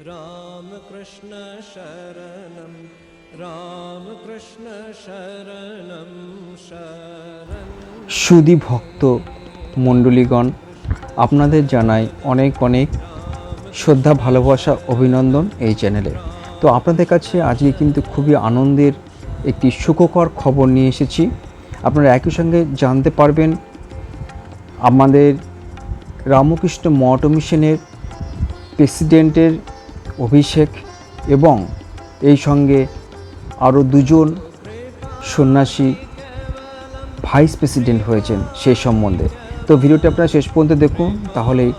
रामकृष्ण शरणं रामकृष्ण शरणं शरणं সুদী ভক্ত মণ্ডলীগণ আপনাদের জানাই অনেক অনেক শ্রদ্ধা ভালোবাসা অভিনন্দন এই চ্যানেলে তো আপনাদের কাছে আজকে কিন্তু খুবই আনন্দের একটি সুখকর খবর নিয়ে এসেছি আপনারা একই সঙ্গে জানতে পারবেন আমাদের রামকৃষ্ণ মঠ মিশনের প্রেসিডেন্টের অভিষেক এবং এই সঙ্গে আরও দুজন সন্ন্যাসী ভাইস প্রেসিডেন্ট হয়েছেন সেই সম্বন্ধে। তো ভিডিওটি আপনারা শেষ পর্যন্ত দেখুন তাহলেই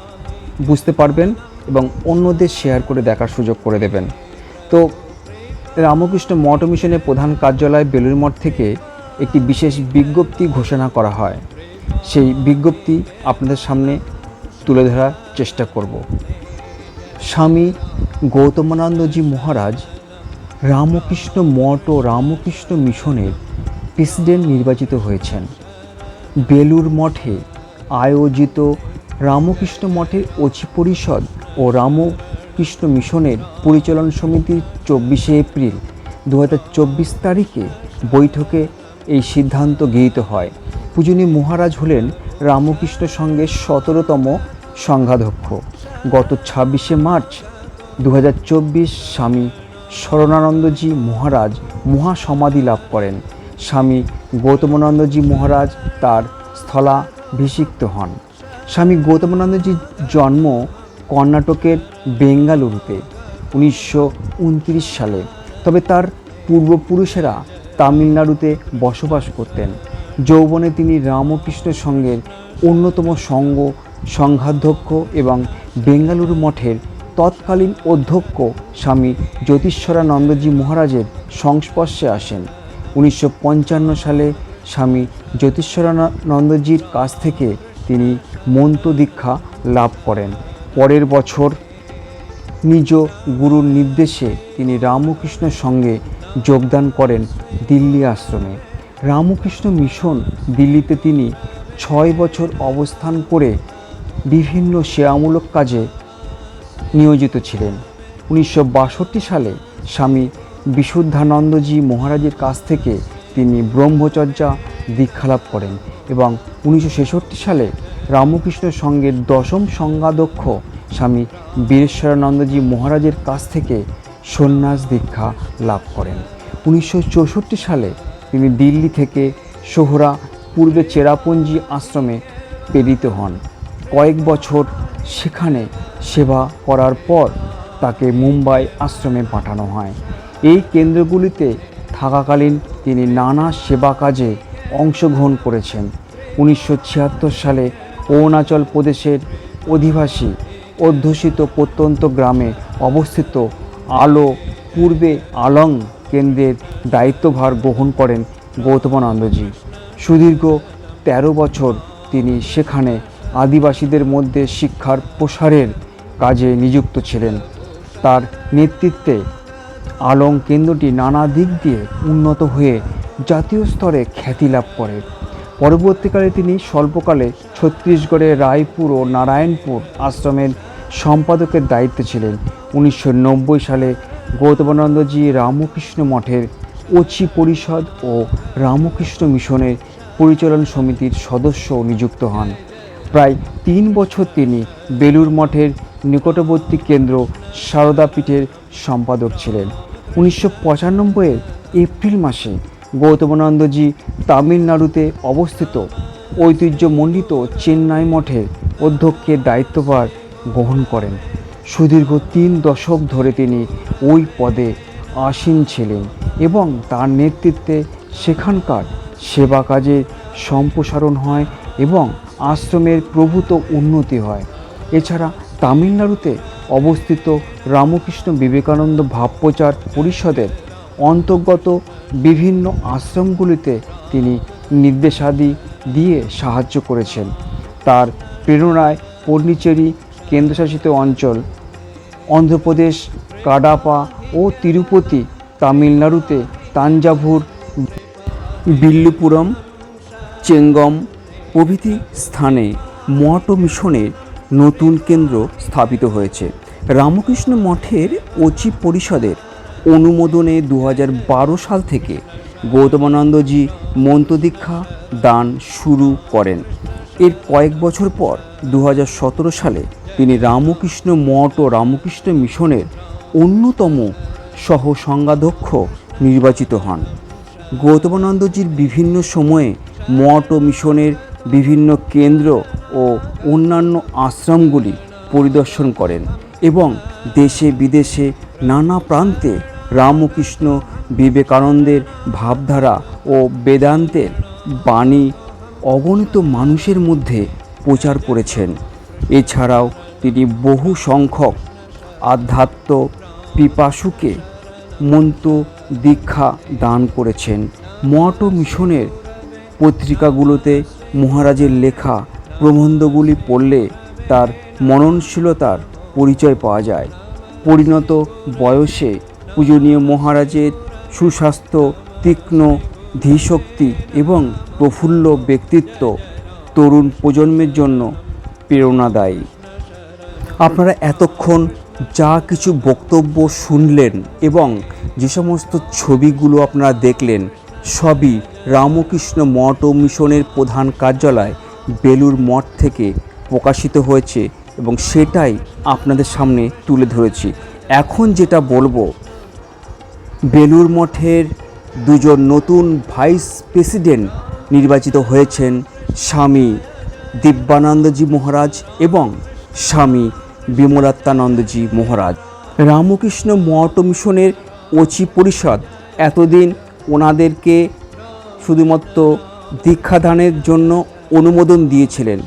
বুঝতে পারবেন এবং অন্যদের শেয়ার করে দেখার সুযোগ করে দেবেন। তো রামকৃষ্ণ মঠ মিশনের প্রধান কার্যালয় বেলুর মঠ থেকে একটি বিশেষ বিজ্ঞপ্তি ঘোষণা করা হয়। সেই বিজ্ঞপ্তি আপনাদের সামনে তুলে ধরার চেষ্টা করব। স্বামী গৌতমানন্দজি মহারাজ রামকৃষ্ণ মঠ ও রামকৃষ্ণ মিশনের প্রেসিডেন্ট নির্বাচিত হয়েছেন। বেলুর মঠে আয়োজিত রামকৃষ্ণ মঠের অচি পরিষদ ও রামকৃষ্ণ মিশনের পরিচালন সমিতির চব্বিশে এপ্রিল দু হাজার চব্বিশ তারিখে বৈঠকে এই সিদ্ধান্ত গৃহীত হয়। পূজনী মহারাজ হলেন রামকৃষ্ণ সংঘের সতেরোতম সংঘাধ্যক্ষ। গত ছাব্বিশে মার্চ দু হাজার চব্বিশ স্বামী শরণানন্দজি মহারাজ মহাসমাধি লাভ করেন। স্বামী গৌতমানন্দজি মহারাজ তার স্থলাভিষিক্ত হন। স্বামী গৌতমানন্দজির জন্ম কর্ণাটকের বেঙ্গালুরুতে উনিশশো উনত্রিশ সালে। তবে তার পূর্বপুরুষেরা তামিলনাড়ুতে বসবাস করতেন। যৌবনে তিনি রামকৃষ্ণ সংঘের অন্যতম সংঘ সংঘাধ্যক্ষ এবং বেঙ্গালুরু মঠের তৎকালীন অধ্যক্ষ স্বামী জ্যোতিষ্বরানন্দজি মহারাজের সংস্পর্শে আসেন। উনিশশো পঞ্চান্ন সালে স্বামী জ্যোতিষ্বরানন্দজির কাছ থেকে তিনি মন্ত্র দীক্ষা লাভ করেন। পরের বছর নিজ গুরুর নির্দেশে তিনি রামকৃষ্ণ সঙ্গে যোগদান করেন দিল্লি আশ্রমে। রামকৃষ্ণ মিশন দিল্লিতে তিনি ছয় বছর অবস্থান করে বিভিন্ন সেবামূলক কাজে নিয়োজিত ছিলেন। উনিশশো বাষট্টি সালে স্বামী বিশুদ্ধানন্দজি মহারাজের কাছ থেকে তিনি ব্রহ্মচর্যা দীক্ষালাভ করেন এবং উনিশশো ছেষট্টি সালে রামকৃষ্ণ সংঘের দশম সংজ্ঞাধ্যক্ষ স্বামী বীরেশ্বরানন্দজি মহারাজের কাছ থেকে সন্ন্যাস দীক্ষা লাভ করেন। উনিশশো চৌষট্টি সালে তিনি দিল্লি থেকে সোহরা পূর্বে চেরাপুঞ্জি আশ্রমে প্রেরিত হন। কয়েক বছর সেখানে সেবা করার পর তাকে মুম্বাই আশ্রমে পাঠানো হয়। এই কেন্দ্রগুলিতে থাকাকালীন তিনি নানা সেবা কাজে অংশগ্রহণ করেছেন। উনিশশো ছিয়াত্তর সালে অরুণাচল প্রদেশের অধিবাসী অধ্যুষিত প্রত্যন্ত গ্রামে অবস্থিত আলো পূর্বে আলং কেন্দ্রের দায়িত্বভার গ্রহণ করেন গৌতমানন্দজি। সুদীর্ঘ ১৩ বছর তিনি সেখানে আদিবাসীদের মধ্যে শিক্ষার প্রসারের কাজে নিযুক্ত ছিলেন। তার নেতৃত্বে আলং কেন্দ্রটি নানা দিক দিয়ে উন্নত হয়ে জাতীয় স্তরে খ্যাতি লাভ করে। পরবর্তীকালে তিনি স্বল্পকালে ছত্তিশগড়ের রায়পুর ও নারায়ণপুর আশ্রমের সম্পাদকের দায়িত্বে ছিলেন। উনিশশো নব্বই সালে গৌতমানন্দজি রামকৃষ্ণ মঠের অচি পরিষদ ও রামকৃষ্ণ মিশনের পরিচালন সমিতির সদস্য নিযুক্ত হন। প্রায় তিন বছর তিনি বেলুর মঠের নিকটবর্তী কেন্দ্র সারদাপীঠের সম্পাদক ছিলেন। উনিশশো পঁচানব্বইয়ের এপ্রিল মাসে গৌতমানন্দজি তামিলনাড়ুতে অবস্থিত ঐতিহ্যমণ্ডিত চেন্নাই মঠের অধ্যক্ষের দায়িত্বভার গ্রহণ করেন। সুদীর্ঘ তিন দশক ধরে তিনি ওই পদে আসীন ছিলেন এবং তার নেতৃত্বে সেখানকার সেবা কাজের সম্প্রসারণ হয় এবং আশ্রমের প্রভূত উন্নতি হয়। এছাড়া তামিলনাড়ুতে অবস্থিত রামকৃষ্ণ বিবেকানন্দ ভাবপ্রচার পরিষদের অন্তর্গত বিভিন্ন আশ্রমগুলিতে তিনি নির্দেশাদি দিয়ে সাহায্য করেছেন। তার প্রেরণায় পন্ডিচেরি কেন্দ্রশাসিত অঞ্চল, অন্ধ্রপ্রদেশ, কাডাপা ও তিরুপতি, তামিলনাড়ুতে তাঞ্জাভুর, বিল্লুপুরম, চেঙ্গম প্রভৃতি স্থানে মঠ ও মিশনের নতুন কেন্দ্র স্থাপিত হয়েছে। রামকৃষ্ণ মঠের অচি পরিষদের অনুমোদনে দু হাজার বারো সাল থেকে গৌতমানন্দজি মন্ত্রদীক্ষা দান শুরু করেন। এর কয়েক বছর পর দু হাজার সতেরো সালে তিনি রামকৃষ্ণ মঠ ও রামকৃষ্ণ মিশনের অন্যতম সহ সংঘাধ্যক্ষ নির্বাচিত হন। গৌতমানন্দজির বিভিন্ন সময়ে মঠ ও মিশনের বিভিন্ন কেন্দ্র ও অন্যান্য আশ্রমগুলি পরিদর্শন করেন এবং দেশে বিদেশে নানা প্রান্তে রামকৃষ্ণ বিবেকানন্দের ভাবধারা ও বেদান্তের বাণী অগণিত মানুষের মধ্যে প্রচার করেছেন। এছাড়াও তিনি বহু সংখ্যক আধ্যাত্ম পিপাসুকে মন্ত্র দীক্ষা দান করেছেন। মঠ মিশনের পত্রিকাগুলোতে মহারাজের লেখা প্রবন্ধগুলি পড়লে তার মননশীলতার পরিচয় পাওয়া যায়। পরিণত বয়সে পূজনীয় মহারাজের সুস্বাস্থ্য, তীক্ষ্ণ ধীশক্তি এবং প্রফুল্ল ব্যক্তিত্ব তরুণ প্রজন্মের জন্য প্রেরণাদায়ী। আপনারা এতক্ষণ যা কিছু বক্তব্য শুনলেন এবং যে সমস্ত ছবিগুলো আপনারা দেখলেন, সবই রামকৃষ্ণ মঠ ও মিশনের প্রধান কার্যালয় বেলুর মঠ থেকে প্রকাশিত হয়েছে এবং সেটাই আপনাদের সামনে তুলে ধরেছি। এখন যেটা বলব বেলুর মঠের দুজন নতুন ভাইস প্রেসিডেন্ট নির্বাচিত হয়েছেন স্বামী দিব্যানন্দজি মহারাজ এবং স্বামী বিমলাত্মানন্দজি মহারাজ। রামকৃষ্ণ মঠ মিশনের অচি পরিষদ এতদিন ওনাদেরকে শুধুমাত্র দীক্ষাদানের জন্য অনুমোদন দিয়েছিলেন।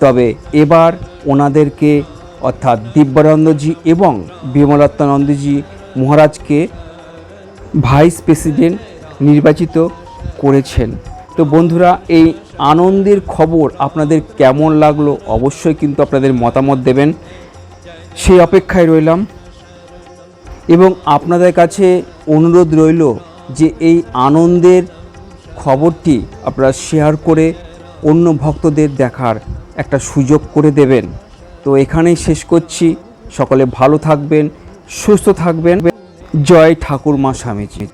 তবে এবার ওনাদেরকে, অর্থাৎ দিব্যানন্দজি এবং বিমলাত্মানন্দজি মহারাজকে ভাইস প্রেসিডেন্ট নির্বাচিত করেছেন। তো বন্ধুরা, এই আনন্দের খবর আপনাদের কেমন লাগল অবশ্যই কিন্তু আপনাদের মতামত দেবেন। সেই অপেক্ষায় রইলাম। এবং আপনাদের কাছে অনুরোধ রইল যে এই আনন্দের খবরটি আপনারা শেয়ার করে অন্য ভক্তদের দেখার একটা সুযোগ করে দেবেন। তো এখানেই শেষ করছি। সকলে ভালো থাকবেন, সুস্থ থাকবেন। জয় ঠাকুর মা স্বামীজি।